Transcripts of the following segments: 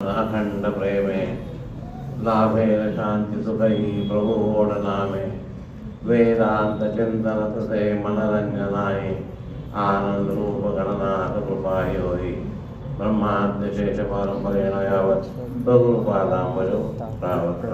अखंड प्रेमे लाभेन शांती सुखई प्रभु ओढ नामे वेदांत चिंतन तसे मनरंजनाय आनंद रूप गणनाथ कृपा होई ब्रह्माद्य शेष पारंपरेण यावत तदुपादांबरो प्रावत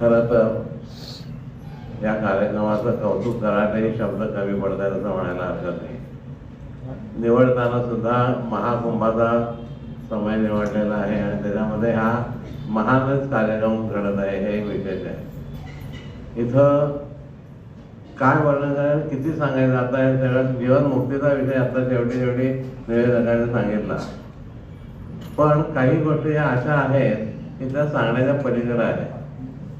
खरं तर या कार्यक्रमाचं कौतुक कराटे शब्द कमी पडतात असं म्हणायला हरकत नाही निवडताना सुद्धा महाकुंभाचा समय निवडलेला आहे आणि त्याच्यामध्ये हा महानच कार्यक्रम घडत आहे हे एक विशेष आहे. इथं काय वर्णन करायचं किती सांगायचं आता हे सगळ्यात जीवनमुक्तीचा विषय आता शेवटी शेवटी निवेदकाने सांगितला. पण काही गोष्टी या अशा आहेत की त्या सांगण्याच्या पलीकडे आहेत.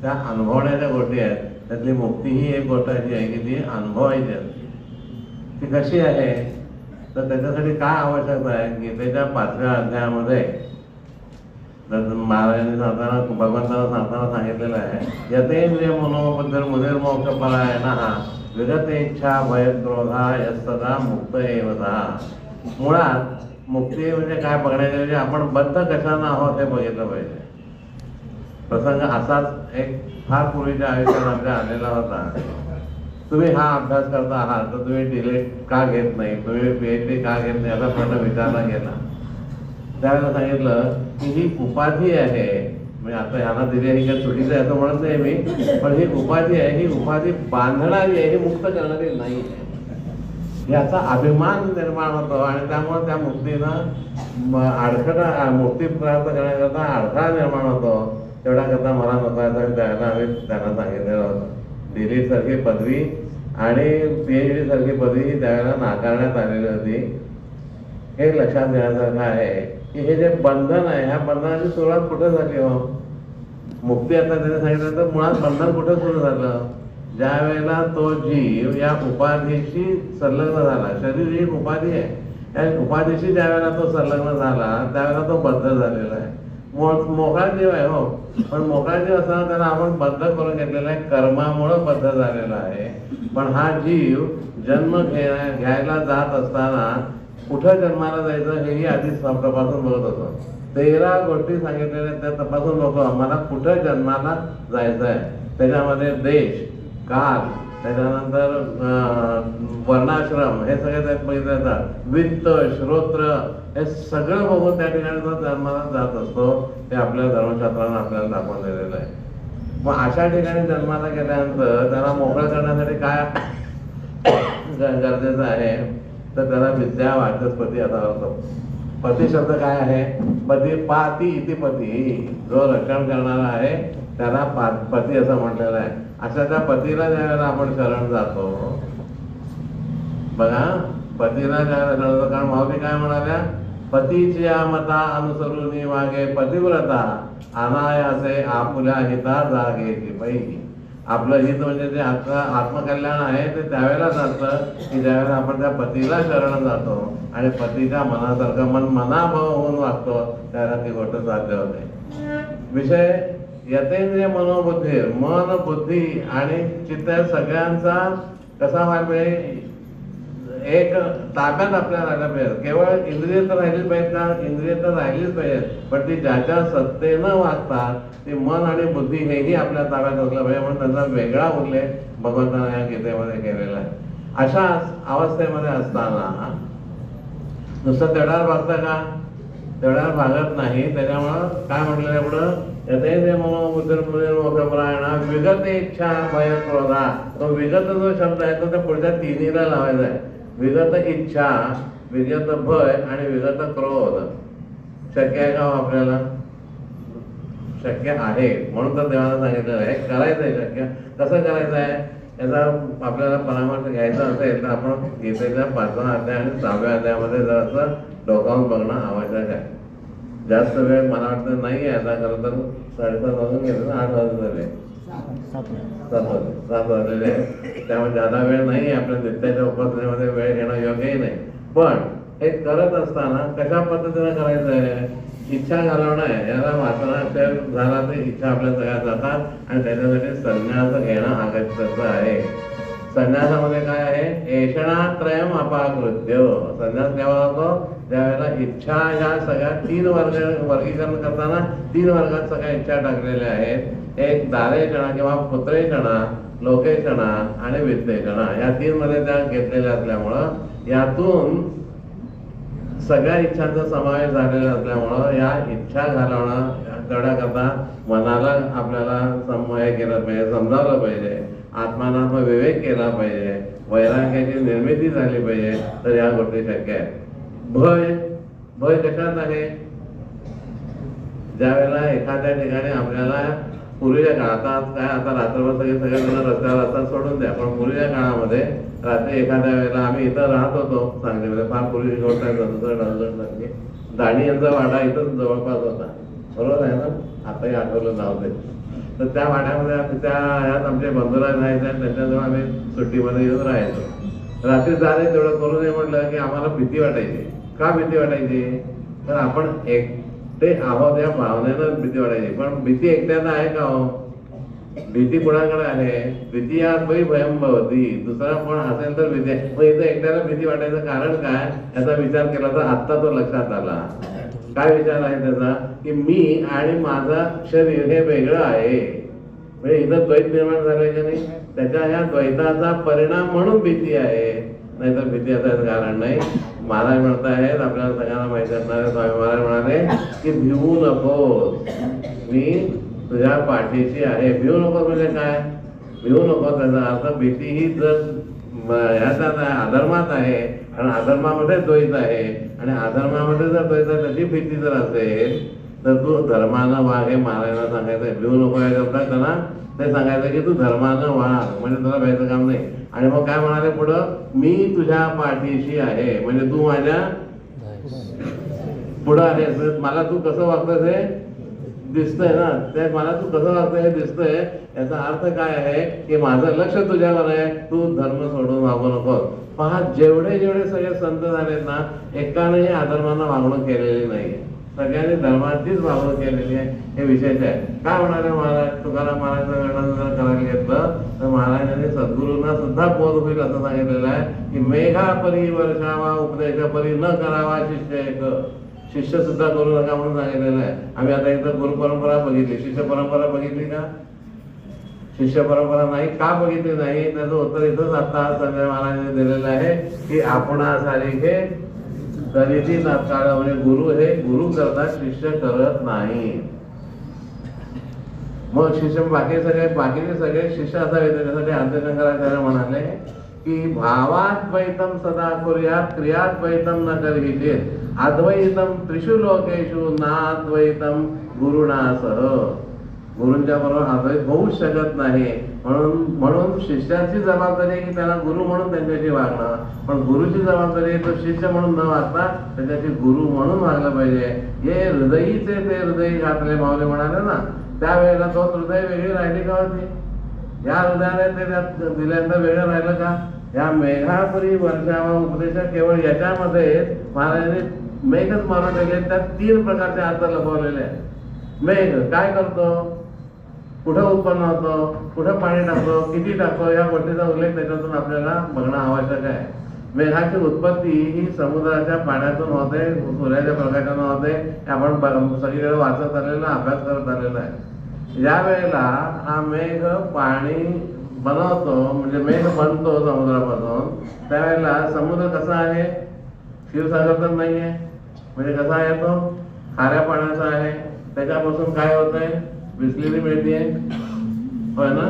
त्या अनुभवण्याच्या गोष्टी आहेत. त्यातली मुक्ती ही एक गोष्ट अशी आहे की ती अनुभवायची असते ती कशी आहे? तर त्याच्यासाठी काय आवश्यकता आहे? गीतेच्या पाचव्या अध्यायामध्ये तर महाराजांनी सांगताना भगवंताला सांगताना सांगितलेलं आहे यतेंद्रिय मनोबद्दल मुदीर मोक्ष पराय ना विगत इच्छा भयद्रोधा यस्तदा मुक्त एवधा मुळात मुक्ती म्हणजे काय बघण्याच्या म्हणजे आपण बद्ध कशानं आहोत हे बघितलं पाहिजे. प्रसंग असाच एक फार पूर्वीच्या आयुष्यात आमच्या आलेला होता. तुम्ही हा अभ्यास करता आहात तर तुम्ही डिलेट का घेत नाही? तुम्ही पीएच डी का घेत नाही? असा प्रश्न विचारला गेला. त्यावेळेला सांगितलं की ही उपाधी आहे. म्हणजे आता ह्यांना दिली आहे ही चुकीचं आहे असं म्हणत नाही मी पण ही उपाधी आहे ही उपाधी बांधणारी आहे ही मुक्त करणारी नाही आहे. याचा अभिमान निर्माण होतो आणि त्यामुळे त्या मुक्तीनं अडखळा अडथळा मुक्ती प्राप्त करण्याकरता अडथळा निर्माण होतो. तेवढा करता मला नको आहे तर आम्ही त्यांना सांगितलेलं होतं. दिल्लीसारखी पदवी आणि पी एच डी सारखी पदवी त्यावेळेला नाकारण्यात आलेली होती. हे लक्षात घेण्यासारखं आहे. की हे जे बंधन आहे ह्या बंधनाची सुरुवात कुठे झाली हो? मुक्ती आता त्याने सांगितलं तर मुळात बंधन कुठे सुरू झालं? ज्या वेळेला तो जीव या उपाधीशी संलग्न झाला. शरीर ही एक उपाधी आहे. या उपाधीशी ज्या वेळेला तो संलग्न झाला त्यावेळेला तो बद्ध झालेला आहे. मोकळा जीव आहे हो. पण मोकळा जीव असताना त्याला आपण बद्ध करून घेतलेला आहे. कर्मामुळं बद्ध झालेला आहे. पण हा जीव जन्म घ्यायला जात असताना कुठं जन्माला जायचं हेही आधीच तपासून बघत होतो. तेरा गोष्टी सांगितलेल्या त्या तपासून बघतो आम्हाला कुठं जन्माला जायचं आहे त्याच्यामध्ये देश काल त्याच्यानंतर वर्णाश्रम हे सगळे त्यात बघितले जातात. वित्त श्रोत्र हे सगळं बघून त्या ठिकाणी तो जन्माला जात असतो ते आपल्या धर्मशास्त्रानं आपल्याला दाखवून दिलेलं आहे. मग अशा ठिकाणी जन्माला गेल्यानंतर त्याला मोकळं करण्यासाठी काय गरजेचं आहे? तर त्याला विद्या वाचस्पती असा होतो पती शब्द काय आहे? पती पाती इति पती. जो रक्षण करणारा आहे त्याला पती असं म्हटलेलं आहे. अशा त्या पतीला ज्या वेळेला आपण शरण जातो बघा पतीला ज्या वेळेला शरण जातो कारण माऊली काय म्हणाल्या? पतीची या मता अनुसरून मागे पतिव्रता अनायासे आपुल्या हिता जागे पहिली आपलं हित म्हणजे जे आता आत्मकल्याण आहे ते त्यावेळेला जातं की ज्यावेळेला आपण त्या पतीला शरण जातो आणि पतीच्या मनासारखं मन मनाभाव होऊन वागतो त्यावेळेला ती गोष्ट साध्य होते. विषय यतेंद्रिय मनोबुद्धी मन बुद्धी आणि चित्त सगळ्यांचा कसा व्हायला पाहिजे? एक ताब्यात आपल्याला राहायला पाहिजे. केवळ इंद्रिय तर राहिलीच पाहिजेत का इंद्रिय तर राहिलीच पाहिजेत. पण ती ज्याच्या सत्तेनं वागतात ते मन आणि बुद्धी हेही आपल्या ताब्यात असलं पाहिजे. म्हणून त्यांचा वेगळा उल्लेख भगवंतानं या गीतेमध्ये केलेला आहे. अशा अवस्थेमध्ये असताना नुसतं तेवढ्यावर भागतं का? तेवढ्यावर भागत नाही. त्याच्यामुळं काय म्हटलेलं पुढं? यथेंद्रिय मनोबुद्धिर्मुद्रिर्मोक्षपरायणा विगत इच्छा भय क्रोधा तो विगत जो शब्द आहे तो त्या पुढच्या तिन्हीला लावायचा आहे. विगत इच्छा विगत भय आणि विगत क्रोध. शक्य आहे का हो आपल्याला? शक्य आहे. म्हणून तर देवाला सांगितलेलं आहे. करायचं आहे शक्य. कसं करायचं आहे? याचा आपल्याला परामर्श घ्यायचा असेल तर आपण गीतेच्या पाचव्या अध्याय आणि सहाव्या अध्यायामध्ये जरासं डोकावून बघणं आवश्यक आहे. जास्त वेळ मला वाटतं नाही आहे आता खरं तर साडेसात वाजून गेले ना आठ वाजून झाले. सात वाजले. सात वाजलेले आहे त्यामुळे जादा वेळ नाही आहे आपल्या नित्याच्या उपासनेमध्ये वेळ घेणं योग्यही नाही. पण हे करत असताना कशा पद्धतीनं करायचं आहे? इच्छा घालवणं आहे. याला वाचनाक्षर झाला तर इच्छा आपल्या सगळ्या जातात आणि त्याच्यासाठी संन्यास घेणं आवश्यक आहे. संन्यासामध्ये काय आहे? एषणात्रयम अपाकृत्य. संन्यास केव्हा होतो? त्यावेळेला इच्छा ह्या सगळ्या तीन वर्ग वर्गीकरण करताना तीन वर्गात सगळ्या इच्छा टाकलेल्या आहेत. एक दारेचणा किंवा पुत्रेचणा लोकेचणा आणि वित्तेचणा या तीन मध्ये त्या घेतलेल्या असल्यामुळं यातून सगळ्या इच्छांचा समावेश झालेला असल्यामुळं या इच्छा घालवणं करण्याकरता मनाला आपल्याला समय केलं पाहिजे समजावलं पाहिजे आत्मानात्म विवेक केला पाहिजे वैराग्याची निर्मिती झाली पाहिजे तर या गोष्टी शक्य आहेत. भय भय कशात आहे? ज्या वेळेला एखाद्या ठिकाणी आपल्याला पूर्वीच्या काळात आता काय आता रात्रभर सगळे सगळे जण रस्त्यावर असतात सोडून द्या. पण पूर्वीच्या काळामध्ये रात्री एखाद्या वेळेला आम्ही इथं राहत होतो सांगलीमध्ये फार पूर्वी गोष्ट आहे दाणी यांचा वाडा इथंच जवळपास होता. बरोबर आहे ना? आताही आठवलं जाऊ दे. तर त्या वाड्यामध्ये त्या ह्यात आमचे बंधुराज राहायचे आणि त्यांच्याजवळ आम्ही सुट्टीमध्ये येऊन राहायचो. रात्री जाणे तेवढं करू नये म्हटलं की आम्हाला भीती वाटायची. का भीती वाटायची? तर आपण एकटे आहोत या भावनेनं भीती वाटायची. पण भीती एकट्यानं आहे का हो? भीती कोणाकडे आहे? भीती या पै भयम दुसरा कोण असेल तर भीती आहे. मग इथं एकट्याला भीती वाटायचं कारण काय? याचा विचार केला तर आत्ता तो लक्षात आला. काय विचार आहे त्याचा? की मी आणि माझा शरीर हे वेगळं आहे. म्हणजे इथं द्वैत निर्माण झालंय की नाही? त्याच्या या द्वैताचा परिणाम म्हणून भीती आहे. नाहीतर भीती असायचं कारण नाही. महाराज म्हणतायत आपल्याला सगळ्यांना माहिती असणारे स्वामी महाराज म्हणाले की भिवू नकोस मी तुझ्या पाठीशी आहे. भिवू नकोस म्हणजे काय? भिवू नको त्याचा अर्थ भीती ही जर ह्याच्यात आहे अधर्मात आहे आणि अधर्मामध्ये द्वैत आहे. आणि अधर्मामध्ये जर द्वैत आहे, त्याची भीती जर असेल तर तू धर्मानं वाघ हे मारायला सांगायचं भिवू नको आहे करता त्यांना. ते सांगायचं की तू धर्मानं वाघ. म्हणजे तुला भ्यायचं काम नाही. आणि मग काय म्हणाले पुढं? मी तुझ्या पाठीशी आहे. म्हणजे तू माझ्या पुढं आहेस. म्हणजे मला तू कसं वागतोस हे दिसतंय ना? ते मला तू कसं वागतोय हे दिसतंय? याचा अर्थ काय आहे? की माझं लक्ष तुझ्यावर आहे. तू धर्म सोडून वागू नको पहा जेवढे जेवढे सगळे संत झालेत ना एकानेही अधर्मानं वागणूक केलेली नाही सगळ्यांनी धर्माचीच वागणूक केलेली आहे. हे विशेष आहे. काय म्हणाले महाराज? तुकाराम महाराजांचं वर्णन जर करायला घेतलं तर महाराजांनी सद्गुरूंना सुद्धा बोध होईल असं सांगितलेलं आहे की मेघा परी वर्षावा उपदेश परी न करावा शिष्य एक. शिष्य सुद्धा करू नका म्हणून सांगितलेलं आहे. आम्ही आता इथं गुरु परंपरा बघितली. शिष्य परंपरा बघितली का? शिष्य परंपरा नाही. का बघितली नाही? त्याचं उत्तर इथंच आता संजय महाराजांनी दिलेलं आहे की आपणासारखे तरीही नाकाळ म्हणजे गुरु हे गुरु करतात शिष्य करत नाही. मग शिष्य बाकी सगळे बाकीचे सगळे शिष्य असावे त्याच्यासाठी आद्यशंकराचार्य म्हणाले की भावात द्वैतम सदा करूया क्रियात द्वैतम न करहिचेत अद्वैतम त्रिषु लोकेषु नाद्वैतम गुरुणासह गुरूंच्या बरोबर अद्वैत होऊच शकत नाही. म्हणून म्हणून शिष्याची जबाबदारी आहे की त्याला गुरु म्हणून त्यांच्याशी वागणं. पण गुरुची जबाबदारी आहे तो शिष्य म्हणून न वागता त्याच्याशी गुरु म्हणून वागलं पाहिजे. हे हृदयीचे ते हृदय घातले माऊली म्हणाले ना त्यावेळेला तो हृदय वेगळी राहिली का होती? या हृदयाने ते त्यात दिल्यानंतर वेगळं राहिलं का? या मेघापुरी वर्षावा उपदेश केवळ याच्यामध्ये महाराजांनी मेघच मारून ठेवले त्यात तीन प्रकारचे अर्थ लपवलेले आहेत. मेघ काय करतो? कुठं उत्पन्न होतं कुठं पाणी टाकतो किती टाकतो या गोष्टीचा उल्लेख त्याच्यातून आपल्याला बघणं आवश्यक आहे. मेघाची उत्पत्ती ही समुद्राच्या पाण्यातून होते सूर्याच्या प्रकाशातून होते हे आपण सगळीकडे वाचत आलेलो अभ्यास करत आलेला आहे. या वेळेला हा मेघ पाणी बनवतो म्हणजे मेघ बनतो समुद्रापासून. त्यावेळेला समुद्र कसा आहे? क्षीरसागर तर नाही आहे म्हणजे कसा आहे तो? खाऱ्या पाण्याचा आहे. त्याच्यापासून काय होत आहे बिसलेली मिळते. होय ना?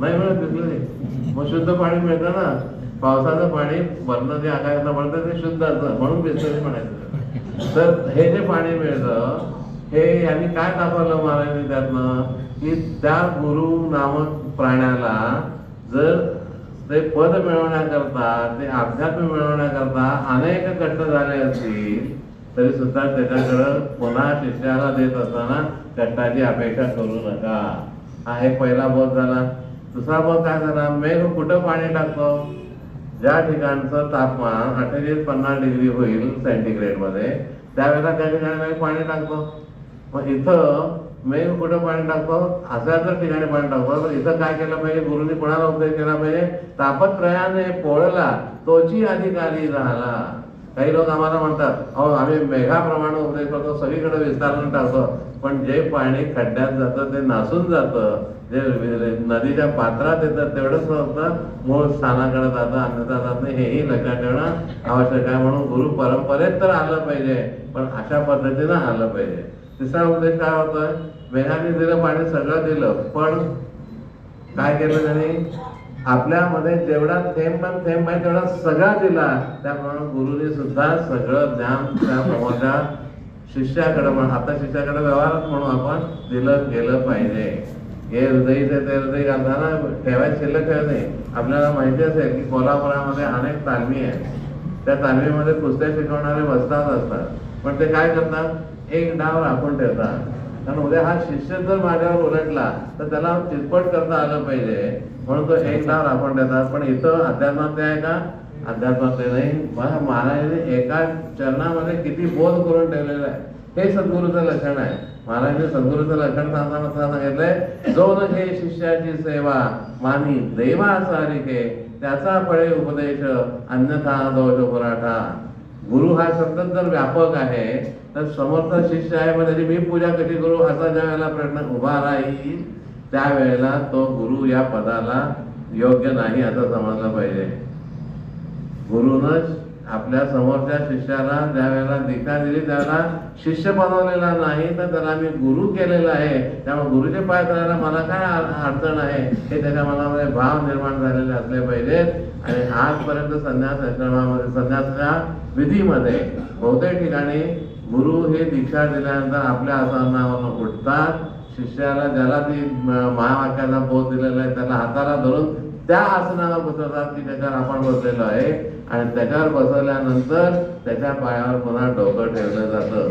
नाही मिळत बिसलेली मग शुद्ध पाणी मिळतं ना. पावसाचं पाणी भरणं जे आकाशात भरतं ते शुद्ध असतं. म्हणून बिसलेली म्हणायचं. तर हे जे पाणी मिळतं हे यांनी काय दाखवलं महाराजांनी त्यातनं? की त्या गुरु नामक प्राण्याला जर ते पद मिळवण्याकरता ते अध्यात्म मिळवण्याकरता अनेक कष्ट झाले असतील तरी सुद्धा त्याच्याकडं पुन्हा शिष्याला देत असताना कष्टाची अपेक्षा करू नका. हा एक पहिला बोध झाला. दुसरा बोध काय झाला? मेघ कुठं पाणी टाकतो? ज्या ठिकाणचं तापमान अठ्ठेचाळीस पन्नास डिग्री होईल सेंटीग्रेडमध्ये त्यावेळेला त्या ठिकाणी मेघ पाणी टाकतो. मग इथं मेघ कुठं पाणी टाकतो? अशा जर ठिकाणी पाणी टाकतो. तर इथं काय केलं पाहिजे? गुरुनी कुणाला उपदेश केला पाहिजे? तापत्रयाने पोळला तोची अधिकारी राहिला. काही लोक आम्हाला म्हणतात अहो आम्ही मेघाप्रमाणे उपदेश करतो सगळीकडे विस्तारण टाकतो. पण जे पाणी खड्ड्यात जातं ते नासून जातं. जे नदीच्या पात्रात येतं तेवढंच फक्त मूळ स्थानाकडे जातं अन्यथा जात नाही. हेही लक्षात ठेवणं आवश्यक आहे. म्हणून गुरु परंपरेत तर आलं पाहिजे पण अशा पद्धतीनं आलं पाहिजे. तिसरा उपदेश काय होतोय? मेघाने दिलं पाणी सगळं दिलं पण काय केलं त्यांनी? आपल्यामध्ये जेवढा थेंब पण थेंब आहे तेवढा सगळा दिला. त्यामुळे गुरुने सुद्धा सगळं ज्ञान त्या प्रमाणच्या शिष्याकडे पण आता शिष्याकडे व्यवहारात म्हणून आपण दिलं गेलं पाहिजे. हे हृदयचे ते हृदय घालताना ठेवायचं शिल्लक ठेवत आपल्याला माहिती असेल की कोल्हापुरामध्ये अनेक तालमी आहेत. त्या तालमीमध्ये कुस्त्या शिकवणारे बसतात असतात. पण ते काय करतात? एक डाव राखून ठेवतात. कारण उद्या हा शिष्य जर माझ्यावर उलटला तर त्याला चितपट करता आलं पाहिजे. म्हणून तो एक डाव राखून देतात. पण इथं अध्यात्मात ते आहे का? अध्यात्मात नाही. महाराजांनी एका चरणामध्ये किती बोध करून ठेवलेलं आहे. हे सद्गुरूचं लक्षण आहे. महाराजांनी सद्गुरूचं लक्षण सांगताना सांगितलंय जो न घे शिष्याची सेवा मानी देवा सारिके त्याचा फळे उपदेश अन्यथा दोष पुराठा गुरु हा शब्द जर व्यापक आहे तर समर्थ शिष्य आहे मग त्याची मी पूजा कशी करू असा ज्या वेळेला प्रश्न उभा राहील त्यावेळेला तो गुरु या पदाला योग्य नाही असं समजलं पाहिजे. गुरुनच आपल्या समोरच्या शिष्याला ज्या वेळेला दीक्षा दिली त्याला शिष्य बनवलेला नाही तर त्याला मी गुरु केलेला आहे. त्यामुळे गुरुचे पाय करायला मला काय अडचण आहे? हे त्याच्या मनामध्ये भाव निर्माण झालेले असले पाहिजेत. आणि आजपर्यंत संन्यास आश्रमामध्ये संन्यासाच्या विधीमध्ये बहुतेक ठिकाणी गुरु हे दीक्षा दिल्यानंतर आपल्या आसनावर उठतात. शिष्याला ज्याला ती महावाक्याचा बोध दिलेला आहे त्याला हाताला धरून त्या आसनावर बसवतात की त्याच्यावर आपण बसलेलो आहे. आणि त्याच्यावर बसवल्यानंतर त्याच्या पायावर पुन्हा डोकं ठेवलं जातं.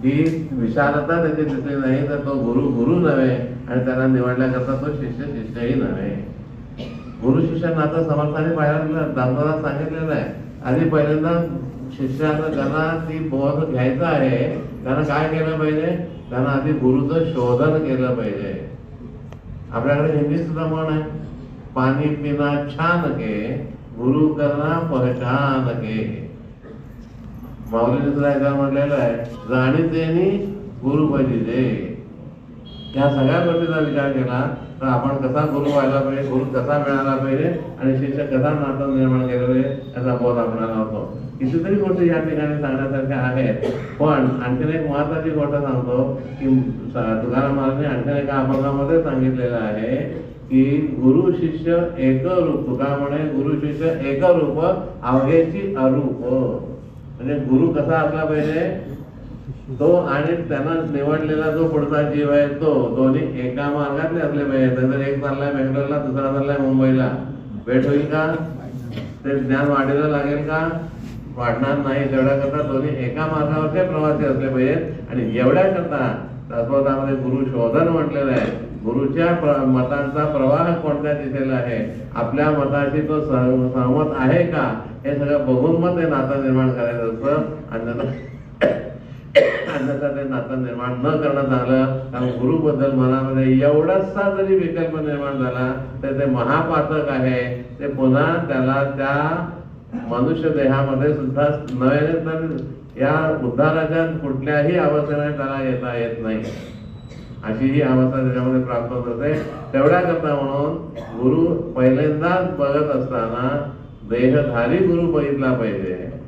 ही विशालता त्याची दिसली नाही तर तो गुरु गुरु नव्हे आणि त्याला निवडल्याकरता तो शिष्य शिष्यही नव्हे. गुरु शिष्य नातं समर्थाने पाहिलं दादाला सांगितलेलं आहे आधी पहिल्यांदा शिष्यानं त्यांना ती बोध घ्यायचं आहे त्यांना काय केलं पाहिजे? त्यांना आधी गुरुचं शोधन केलं पाहिजे. आपल्याकडे हिंदी सुद्धा म्हण आहे पाणी पिना छान के गुरु करना पहचान के. माऊलीने सुद्धा एकदा म्हटलेलं आहे जाणीतेनी गुरु पाहिजे या सगळ्या गोष्टीचा विचार केला तर आपण कसा गुरु व्हायला पाहिजे गुरु कसा मिळाला पाहिजे आणि शिष्य कसा नातं निर्माण केलं पाहिजे याचा बोध आपल्याला होतो. कितीतरी गोष्टी या ठिकाणी सांगण्यासारख्या आहेत पण आणखीन एक महत्वाची गोष्ट सांगतो की स- तुकाराम महाराजांनी आणखीन एका अभंगामध्ये सांगितलेलं आहे की गुरु शिष्य एक रूप तुका म्हणे गुरु शिष्य एक रूप अवघेची अरूप. म्हणजे गुरु कसा असला पाहिजे? तो आणि त्यांना निवडलेला जो पुढचा जीव आहे तो दोन्ही एका मार्गातले असले पाहिजे. जर एक चाललाय बेंगलोरला दुसरा चाललाय मुंबईला. भेट होईल का? ते ज्ञान वाढीला लागेल का? वाढणार नाही. तेवढ्या करता दोन्ही एका मार्गावरचे प्रवासी असले पाहिजेत आणि एवढ्या करता तत्वतामध्ये गुरु शोधन म्हटलेलं आहे. गुरुच्या मतांचा प्रवाह कोणत्या दिशेला आहे? आपल्या मताशी तो सह- सहमत आहे का? हे सगळं बघून मग ते नातं निर्माण करायचं असतं. आणि नातं निर्माण न करणं झालं कारण गुरुबद्दल मनामध्ये एवढासा जरी विकल्प निर्माण झाला तर ते महापातक आहे. ते पुन्हा त्याला त्या मनुष्य देहामध्ये सुद्धा नव्हे तर या उद्धाराच्या कुठल्याही अवस्थेने त्याला येता येत नाही. अशी ही अवस्था त्याच्यामध्ये प्राप्त होत होते. तेवढ्या करता म्हणून गुरु पहिल्यांदाच बघत असताना देहधारी गुरु बघितला पाहिजे.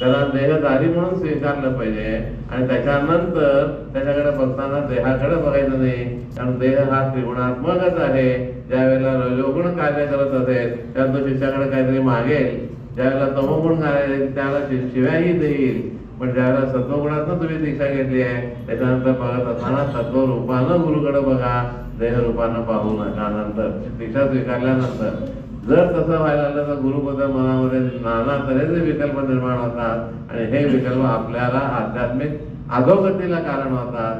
त्याला देहधारी म्हणून स्वीकारलं पाहिजे. आणि त्याच्यानंतर त्याच्याकडे बघताना देहाकडे बघायचं नाही. कारण देह हा त्रिगुणात्मकच आहे. ज्या वेळेला रजोगुण कार्य करत असेल त्या तो शिष्याकडे काहीतरी मागेल. ज्या वेळेला तमोगुण कार्य त्याला शिव्याही देईल. पण ज्यावेळेला सत्वगुणातनं तुम्ही दीक्षा घेतली आहे त्याच्यानंतर बघत असताना सत्व रूपानं गुरुकडे बघा. देह रूपानं पाहू नका नंतर दीक्षा स्वीकारल्यानंतर जर तसं व्हायला लागलं तर गुरुबद्दल मनामध्ये नाना तऱ्हेचे विकल्प निर्माण होतात आणि हे विकल्प आपल्याला आध्यात्मिक अधोगतीला कारण होतात.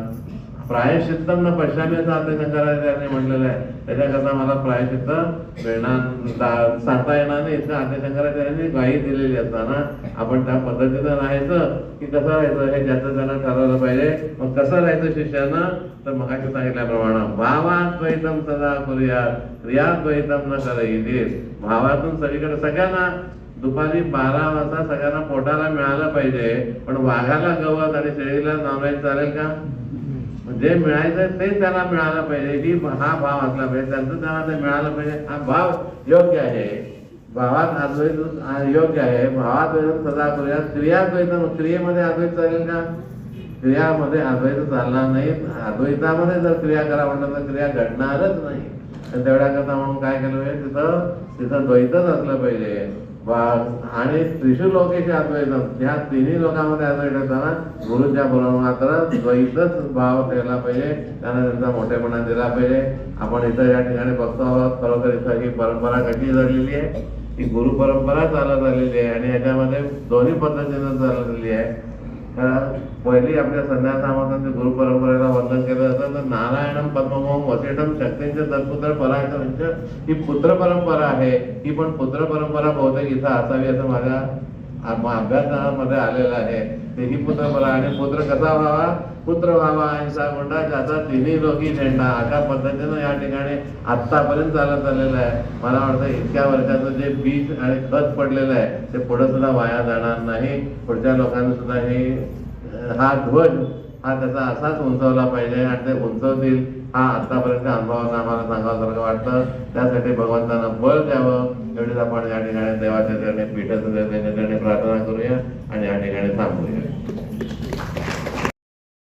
प्रायश्चित्तम न आता आद्यशंकराचार्यांनी म्हटलेलं आहे. त्याच्याकरता मला प्रायश्चित्त मिळणार सांगता येणार नाही. इतकं आद्यशंकराचार्यांनी ग्वाही दिलेली असताना आपण त्या पद्धतीनं राहायचं की कसं राहायचं? हे ज्याचं त्यांना ठरवलं पाहिजे. मग कसं राहायचं शिष्यानं? तर मग सांगितल्याप्रमाणे भावाद्वैतम सदा करूया क्रियाद्वैतम न करईल भावातून सगळीकडे सगळ्यांना दुपारी बारा वाजता सगळ्यांना पोटाला मिळालं पाहिजे. पण वाघाला गवत आणि शेळीला नॉनव्हेज चालेल का? जे मिळायचं ते त्याला मिळालं पाहिजे. की हा भाव असला पाहिजे. त्यांचं त्यांना ते मिळालं पाहिजे. हा भाव योग्य आहे. भावात अद्वैत योग्य आहे. भावात सदा करूया स्त्रियाद्वैत स्त्रियेमध्ये क्रियेमध्ये अद्वैत चालेल का? क्रियामध्ये अद्वैत चालणार नाही. अद्वैतामध्ये जर क्रिया करा म्हटलं तर क्रिया घडणारच नाही. तर तेवढ्या करता म्हणून काय केलं पाहिजे? तिथं तिथं द्वैतच असलं पाहिजे. आणि त्रिशू लोकेचे अद्वैत ह्या तिन्ही लोकांमध्ये अद्वैत असताना गुरुच्या बरोबर मात्र द्वैतच भाव ठेवला पाहिजे. त्यांना त्यांचा मोठेपणा दिला पाहिजे. आपण इथं या ठिकाणी बघतो आहोत. खरोखर इथं ही परंपरा कशी झालेली आहे? ही गुरु परंपरा चालत आलेली आहे. आणि याच्यामध्ये दोन्ही पद्धतीनं चाललेली आहे. पहिली आपल्या संध्या सामंतांच्या गुरु परंपरेला वंदन केलं जातं. तर नारायणम पद्मभूम वसेटम शक्तींचे तत्पुत्र परायचं ही पुत्र परंपरा आहे. ही पण पुत्र परंपरा बहुतेक इथं असावी असं माझ्या आ- अभ्यासामध्ये आलेलं आहे. तेही पुत्र मला आणि पुत्र कसा व्हावा? पुत्र व्हावा. अहिंसा गुंडा ज्याचा तिन्ही लोकी झेंडा. अशा पद्धतीनं या ठिकाणी आत्तापर्यंत चालत आलेलं आहे. मला वाटतं इतक्या वर्षाचं जे बीज आणि खत पडलेलं आहे ते पुढे सुद्धा वाया जाणार नाही. पुढच्या लोकांनी सुद्धा हे हा ध्वज हा त्याचा असाच उंचवला पाहिजे आणि ते उंचवतील. हा आतापर्यंत अनुभवानं आम्हाला सांगावं वाटतं त्यासाठी भगवंतांना बळ द्यावं. एवढीच आपण या ठिकाणी देवाच्या चरणी प्रार्थना करूया आणि या ठिकाणी थांबूया.